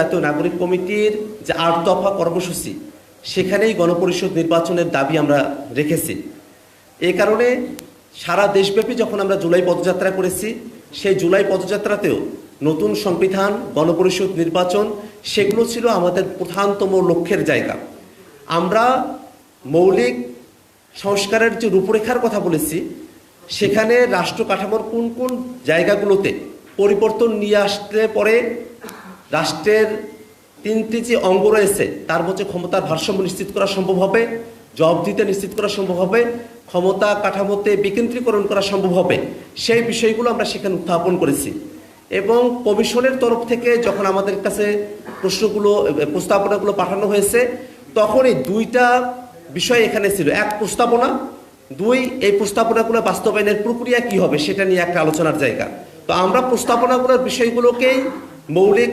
জাতীয় নাগরিক কমিটির যে আট দফা কর্মসূচি, সেখানেই গণপরিষদ নির্বাচনের দাবি আমরা রেখেছি। এই কারণে সারা দেশব্যাপী যখন আমরা জুলাই পদযাত্রা করেছি, সেই জুলাই পদযাত্রাতেও নতুন সংবিধান, গণপরিষদ নির্বাচন, সেগুলো ছিল আমাদের প্রধানতম লক্ষ্যের জায়গা। আমরা মৌলিক সংস্কারের যে রূপরেখার কথা বলেছি, সেখানে রাষ্ট্র কাঠামোর কোন কোন জায়গাগুলোতে পরিবর্তন নিয়ে আসতে পরে রাষ্ট্রের তিনটি যে অঙ্গ রয়েছে, তার মধ্যে ক্ষমতার ভারসাম্য নিশ্চিত করা সম্ভব হবে জব দিতে নিশ্চিত করা সম্ভব হবে, ক্ষমতা কাঠামোতে বিকেন্দ্রীকরণ করা সম্ভব হবে। সেই বিষয়গুলো আমরা সেখানে উত্থাপন করেছি। এবং কমিশনের তরফ থেকে যখন আমাদের কাছে প্রশ্নগুলো, প্রস্তাবনাগুলো পাঠানো হয়েছে, তখনই দুইটা বিষয় এখানে ছিল। এক প্রস্তাবনা, দুই, এই প্রস্তাবনাগুলো বাস্তবায়নের প্রক্রিয়া কি হবে সেটা নিয়ে একটা আলোচনার জায়গা। তো আমরা প্রস্তাবনাগুলোর বিষয়গুলোকেই মৌলিক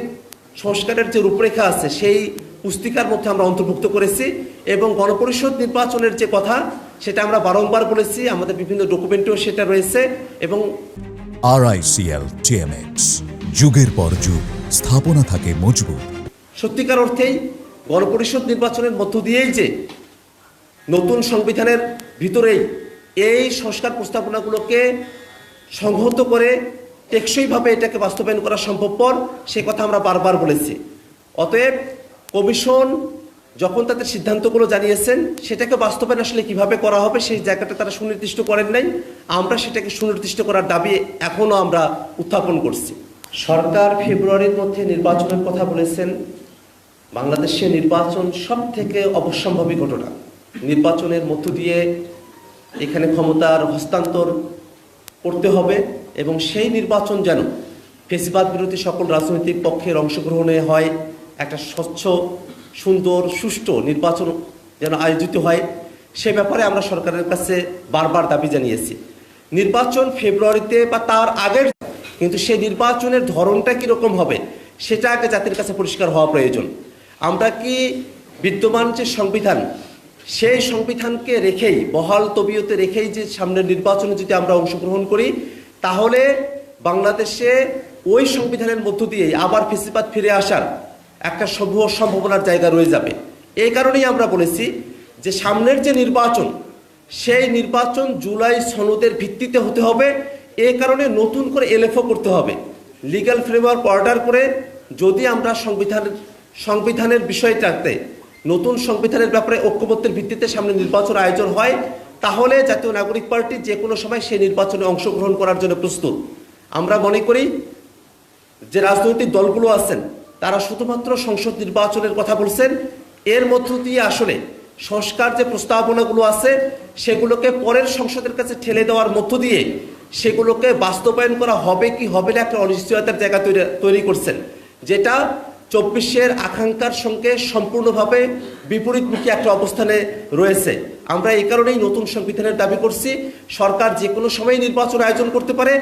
সংস্কারের যে রূপরেখা আছে সেই পুস্তিকার মধ্যে আমরা অন্তর্ভুক্ত করেছি এবং গণপরিষদ নির্বাচনের যে কথা সেটা আমরা বারংবার বলেছি আমাদের বিভিন্ন ডকুমেন্টেও সেটা রয়েছে এবং আরআইসিএল টিএমএক্স যুগের পর যুগ স্থাপনা থাকে মজবুত। সত্যিকার অর্থেই গণপরিষদ নির্বাচনের মধ্য দিয়েই যে নতুন সংবিধানের ভিতরেই এই সংস্কার প্রস্তাবনাগুলোকে সংহত করে টেকসইভাবে এটাকে বাস্তবায়ন করা সম্ভবপর সে কথা আমরা বারবার বলেছি। অতএব কমিশন যখন তাদের সিদ্ধান্তগুলো জানিয়েছেন, সেটাকে বাস্তবায়ন আসলে কীভাবে করা হবে সেই জায়গাটা তারা সুনির্দিষ্ট করেন নাই। আমরা সেটাকে সুনির্দিষ্ট করার দাবি এখনও আমরা উত্থাপন করছি। সরকার ফেব্রুয়ারির মধ্যে নির্বাচনের কথা বলেছেন। বাংলাদেশে নির্বাচন সব থেকে অবশ্যম্ভাবী ঘটনা। নির্বাচনের মধ্য দিয়ে এখানে ক্ষমতার হস্তান্তর করতে হবে। এবং সেই নির্বাচন যেন ফেসিবাদ বিরোধী সকল রাজনৈতিক পক্ষের অংশগ্রহণে হয়, একটা স্বচ্ছ, সুন্দর, সুষ্ঠু নির্বাচন যেন আয়োজিত হয়, সে ব্যাপারে আমরা সরকারের কাছে বারবার দাবি জানিয়েছি। নির্বাচন ফেব্রুয়ারিতে বা তার আগের, কিন্তু সেই নির্বাচনের ধরনটা কীরকম হবে, সেটা আগে জাতির কাছে পরিষ্কার হওয়া প্রয়োজন। আমরা কি বিদ্যমান যে সংবিধান, সেই সংবিধানকে রেখেই, বহাল তবিয়তে রেখেই যে সামনের নির্বাচনে যদি আমরা অংশগ্রহণ করি তাহলে বাংলাদেশে ওই সংবিধানের মধ্য দিয়ে আবার ফেসিবাদ ফিরে আসার একটা সম্ভব সম্ভাবনার জায়গা রয়ে যাবে। এই কারণেই আমরা বলেছি যে সামনের যে নির্বাচন, সেই নির্বাচন জুলাই সনদের ভিত্তিতে হতে হবে। এই কারণে নতুন করে এলএফও করতে হবে। লিগ্যাল ফ্রেমওয়ার্ক অর্ডার করে যদি আমরা সংবিধান, সংবিধানের বিষয়টাতে নতুন সংবিধানের ব্যাপারে ঐক্যমত্যের ভিত্তিতে সামনে নির্বাচন আয়োজন হয় তাহলে জাতীয় নাগরিক পার্টি যে কোনো সময় সেই নির্বাচনে অংশগ্রহণ করার জন্য প্রস্তুত। আমরা মনে করি যে রাজনৈতিক দলগুলো আছেন, তারা শুধুমাত্র সংসদ নির্বাচনের কথা বলছেন, এর মধ্য দিয়ে আসলে সংস্কার যে প্রস্তাবনাগুলো আছে, সেগুলোকে পরের সংসদের কাছে ঠেলে দেওয়ার মধ্য দিয়ে সেগুলোকে বাস্তবায়ন করা হবে কি হবে না একটা অনিশ্চয়তার জায়গা তৈরি তৈরি করছেন। যেটা চব্বিশের আকাঙ্ক্ষার সঙ্গে সম্পূর্ণভাবে বিপরীতমুখী একটা অবস্থানে রয়েছে। আমরা এই কারণেই নতুন সংবিধানের দাবি করছি, সরকার যে কোনো সময় নির্বাচন আয়োজন করতে পারে,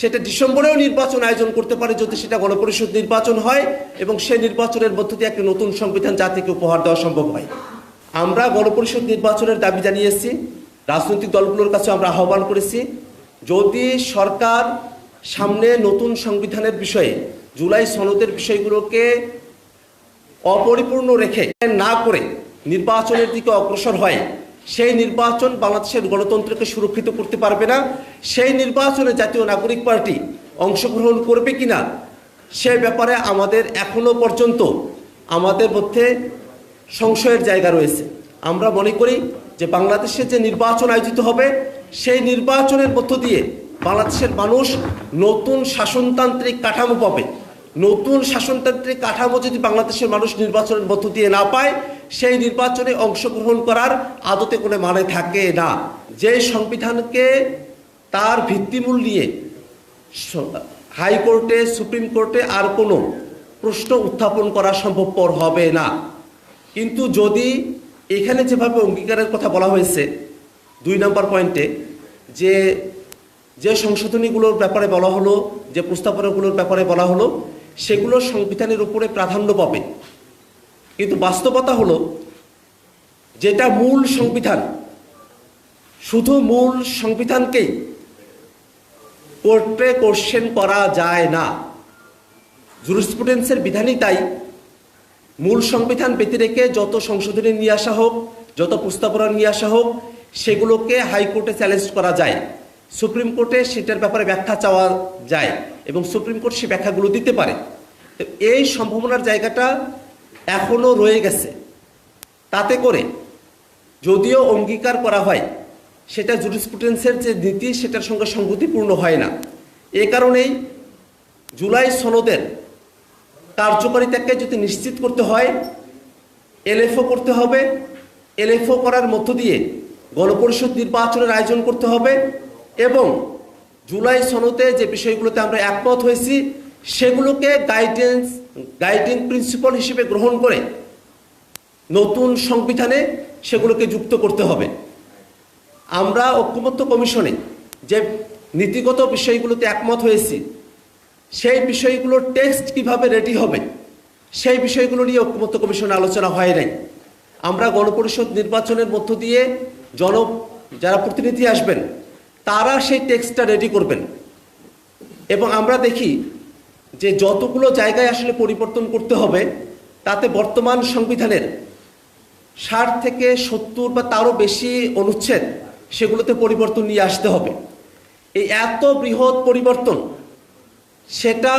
সেটা ডিসেম্বরেও নির্বাচন আয়োজন করতে পারে যদি সেটা গণপরিষদ নির্বাচন হয় এবং সেই নির্বাচনের মধ্য দিয়ে একটা নতুন সংবিধান জাতিকে উপহার দেওয়া সম্ভব হয়। আমরা গণপরিষদ নির্বাচনের দাবি জানিয়েছি, রাজনৈতিক দলগুলোর কাছে আমরা আহ্বান করেছি, যদি সরকার সামনে নতুন সংবিধানের বিষয়ে, জুলাই সনদের বিষয়গুলোকে অপরিপূর্ণ রেখে না করে নির্বাচনের দিকে অগ্রসর হয়, সেই নির্বাচন বাংলাদেশের গণতন্ত্রকে সুরক্ষিত করতে পারবে না, সেই নির্বাচনে জাতীয় নাগরিক পার্টি অংশগ্রহণ করবে কিনা, সে ব্যাপারে আমাদের এখনও পর্যন্ত আমাদের মধ্যে সংশয়ের জায়গা রয়েছে। আমরা মনে করি যে বাংলাদেশে যে নির্বাচন আয়োজিত হবে, সেই নির্বাচনের মধ্য দিয়ে বাংলাদেশের মানুষ নতুন শাসনতান্ত্রিক কাঠামো পাবে। নতুন শাসনতান্ত্রিক কাঠামো যদি বাংলাদেশের মানুষ নির্বাচনের মধ্য দিয়ে না পায়, সেই নির্বাচনে অংশগ্রহণ করার আদতে কোনো মানে থাকে না। যে সংবিধানকে তার ভিত্তিমূল নিয়ে হাইকোর্টে, সুপ্রিম কোর্টে আর কোনো প্রশ্ন উত্থাপন করা সম্ভবপর হবে না। কিন্তু যদি এখানে যেভাবে অঙ্গীকারের কথা বলা হয়েছে, দুই নম্বর পয়েন্টে, যে যে সংশোধনীগুলোর ব্যাপারে বলা হলো, যে প্রস্তাবনাগুলোর ব্যাপারে বলা হলো সেগুলো সংবিধানের উপরে প্রাধান্য পাবে। কিন্তু বাস্তবতা হলো, যেটা মূল সংবিধান, শুধু মূল সংবিধানকেই কোর্টে কোশ্চেন করা যায় না। জুরিসপ্রুডেন্সের বিধানই তাই। মূল সংবিধান ব্যতি রেখে যত সংশোধনী নিয়ে আসা হোক, যত প্রস্তাবনা নিয়ে আসা হোক, সেগুলোকে হাইকোর্টে চ্যালেঞ্জ করা যায়। সুপ্রিম কোর্টে সেটার ব্যাপারে ব্যাখ্যা চাওয়া যায়। এবং সুপ্রিম কোর্ট সে ব্যাখ্যাগুলো দিতে পারে। তো এই সম্ভাবনার জায়গাটা এখনও রয়ে গেছে। তাতে করে যদিও অঙ্গীকার করা হয়, সেটা জুরিসপ্রুডেন্সের যে নীতি, সেটার সঙ্গে সংগতিপূর্ণ হয় না। এ কারণেই জুলাই সনদের কার্যকারিতাকে যদি নিশ্চিত করতে হয়, এলএফও করতে হবে, এলএফও করার মধ্য দিয়ে গণপরিষদ নির্বাচনের আয়োজন করতে হবে এবং জুলাই সনতে যে বিষয়গুলোতে আমরা একমত হয়েছি, সেগুলোকে গাইডেন্স গাইডিং প্রিন্সিপাল হিসেবে গ্রহণ করে নতুন সংবিধানে সেগুলোকে যুক্ত করতে হবে। আমরা ঐক্যমত্য কমিশনে যে নীতিগত বিষয়গুলোতে একমত হয়েছি, সেই বিষয়গুলোর টেক্সট কীভাবে রেডি হবে, সেই বিষয়গুলো নিয়ে ঐক্যমত্য কমিশনে আলোচনা হয় নাই। আমরা গণপরিষদ নির্বাচনের মধ্য দিয়ে জন যারা প্রতিনিধি আসবেন তারা সেই টেক্সটটা রেডি করবেন। এবং আমরা দেখি যে যতগুলো জায়গায় আসলে পরিবর্তন করতে হবে, তাতে বর্তমান সংবিধানের ষাট থেকে সত্তর বা তারও বেশি অনুচ্ছেদ সেগুলোতে পরিবর্তন নিয়ে আসতে হবে। এই এত বৃহৎ পরিবর্তন সেটা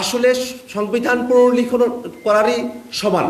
আসলে সংবিধান পুনর্লিখন করারই সমান।